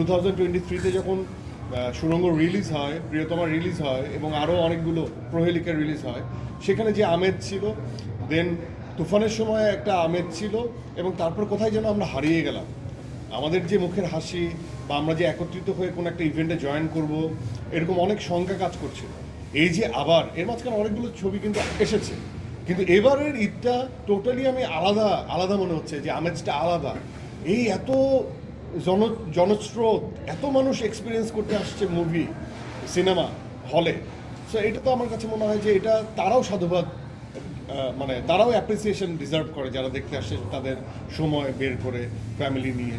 Two thousand twenty থ্রিতে যখন সুরঙ্গ রিলিজ হয়, প্রিয়তমা রিলিজ হয়, এবং আরও অনেকগুলো প্রহেলিকা রিলিজ হয়, সেখানে যে আমেজ ছিল দেন তুফানের সময় একটা আমেজ ছিল, এবং তারপর কোথায় যেন আমরা হারিয়ে গেলাম। আমাদের যে মুখের হাসি, বা আমরা যে একত্রিত হয়ে কোনো একটা ইভেন্টে জয়েন করব, এরকম অনেক সংখ্যা কাজ করছিল এই যে আবার, এর মাঝখানে অনেকগুলো ছবি কিন্তু এসেছে। কিন্তু এবারের ঈদটা টোটালি আমি আলাদা আলাদা মনে হচ্ছে যে আমেজটা আলাদা। এই এত জন জনস্রোত এত মানুষ এক্সপিরিয়েন্স করতে আসছে মুভি সিনেমা হলে সো এটা তো আমার কাছে মনে হয় যে এটা তারাও সাধুবাদ মানে তারাও অ্যাপ্রিসিয়েশন ডিজার্ভ করে যারা দেখতে আসে তাদের সময় বের করে ফ্যামিলি নিয়ে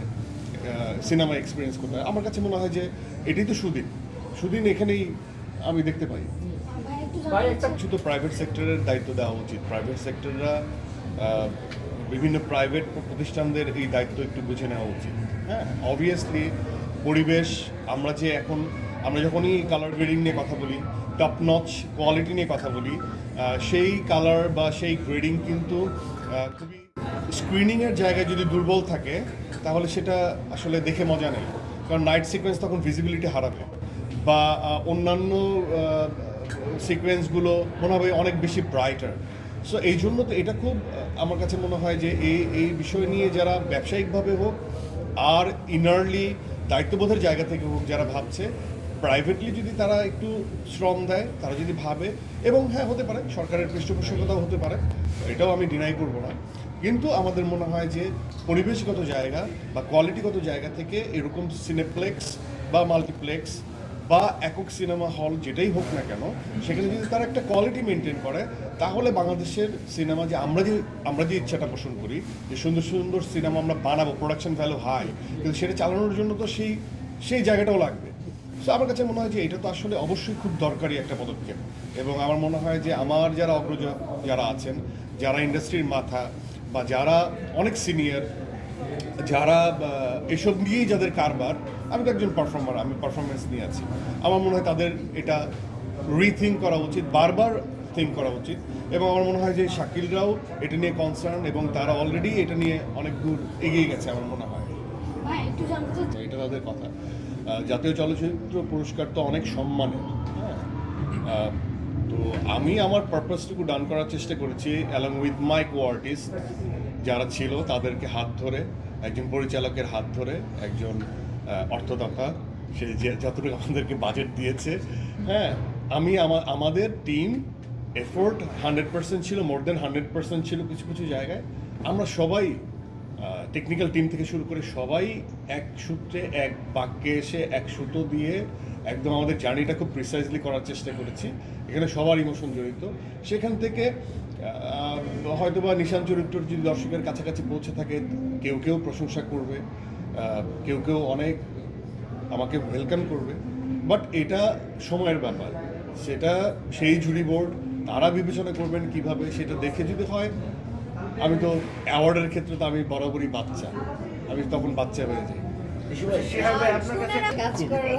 সিনেমা এক্সপিরিয়েন্স করতে। হয় আমার কাছে মনে হয় যে এটাই তো সুদিন। সুদিন এখানেই আমি দেখতে পাই। কিছু তো প্রাইভেট সেক্টরের দায়িত্ব দেওয়া উচিত। প্রাইভেট সেক্টররা বিভিন্ন প্রাইভেট প্রতিষ্ঠানদের এই দায়িত্ব একটু বুঝে নেওয়া উচিত। হ্যাঁ অবভিয়াসলি পরিবেশ, আমরা যে এখন, আমরা যখনই কালার গ্রেডিং নিয়ে কথা বলি টপ নচ কোয়ালিটি নিয়ে কথা বলি সেই কালার বা সেই গ্রেডিং কিন্তু খুবই স্ক্রিনিংয়ের জায়গায় যদি দুর্বল থাকে, তাহলে সেটা আসলে দেখে মজা নেই। কারণ নাইট সিকোয়েন্স তখন ভিজিবিলিটি হারাবে। বা অন্যান্য সিকোয়েন্সগুলো মনে হবে অনেক বেশি ব্রাইটার সো এই জন্য তো এটা খুব আমার কাছে মনে হয় যে এই এই বিষয় নিয়ে যারা ব্যবসায়িকভাবে হোক আর ইনারলি দায়িত্ববোধের জায়গা থেকে হোক যারা ভাবছে প্রাইভেটলি যদি তারা একটু শ্রম দেয়, তারা যদি ভাবে, এবং হ্যাঁ হতে পারে, সরকারের পৃষ্ঠপোষকতাও হতে পারে, এটাও আমি ডিনাই করব না। কিন্তু আমাদের মনে হয় যে পরিবেশগত জায়গা বা কোয়ালিটিগত জায়গা থেকে এরকম সিনেপ্লেক্স বা মাল্টিপ্লেক্স বা একক সিনেমা হল যেটাই হোক না কেন, সেখানে যদি তারা একটা কোয়ালিটি মেনটেন করে, তাহলে বাংলাদেশের সিনেমা যে আমরা যে আমরা যে ইচ্ছাটা পোষণ করি, যে সুন্দর সুন্দর সিনেমা আমরা বানাবো প্রোডাকশন ভ্যালু হাই কিন্তু সেটা চালানোর জন্য তো সেই সেই জায়গাটাও লাগবে। সো আমার কাছে মনে হয় যে এটা তো আসলে অবশ্যই খুব দরকারি একটা পদক্ষেপ। এবং আমার মনে হয় যে আমার যারা অগ্রজ যারা আছেন, যারা ইন্ডাস্ট্রির মাথা বা যারা অনেক সিনিয়র যারা এসব নিয়েই যাদের কারবার আমি তো একজন পারফর্মার আমি পারফরমেন্স নিয়ে আছি। আমার মনে হয় তাদের এটা রিথিঙ্ক করা উচিত বারবার থিঙ্ক করা উচিত। এবং আমার মনে হয় যে শাকিলরাও এটা নিয়ে কনসার্ন এবং তারা অলরেডি এটা নিয়ে অনেক দূর এগিয়ে গেছে আমার মনে হয়। চাই এটা তাদের কথা। জাতীয় চলচ্চিত্র পুরস্কার তো অনেক সম্মানের। হ্যাঁ। তো আমি আমার পারপাসটুকু ডান করার চেষ্টা করেছি along with my co artist যারা ছিল তাদেরকে হাত ধরে, একজন পরিচালকের হাত ধরে, একজন অর্থদাতা, সে যে যতটুকু আমাদেরকে বাজেট দিয়েছে। হ্যাঁ আমি আমার আমাদের টিম এফোর্ট হান্ড্রেড পার্সেন্ট ছিল মোর দেন হান্ড্রেড পার্সেন্ট ছিল কিছু কিছু জায়গায়। আমরা সবাই টেকনিক্যাল টিম থেকে শুরু করে সবাই এক সূত্রে এক বাক্যে এসে এক সুতো দিয়ে একদম আমাদের জার্নিটা খুব প্রিসাইজলি করার চেষ্টা করেছি। এখানে সবার ইমোশন জড়িত। সেখান থেকে আহ, হয়তোবা নিশান চরিত্র যদি দর্শকের কাছাকাছি পৌঁছে থাকে কেউ কেউ প্রশংসা করবে কেউ কেউ অনেক আমাকে ওয়েলকাম করবে। বাট এটা সময়ের ব্যাপার। সেটা সেই জুরি বোর্ড তারা বিবেচনা করবেন কীভাবে সেটা দেখে যদি হয় আমি তো অ্যাওয়ার্ডের ক্ষেত্রে তো আমি বরাবরই বাচ্চা। আমি তখন বাচ্চা হয়ে যাই। শিহাব ভাই আপনার কাছে শুনে কাজ করো।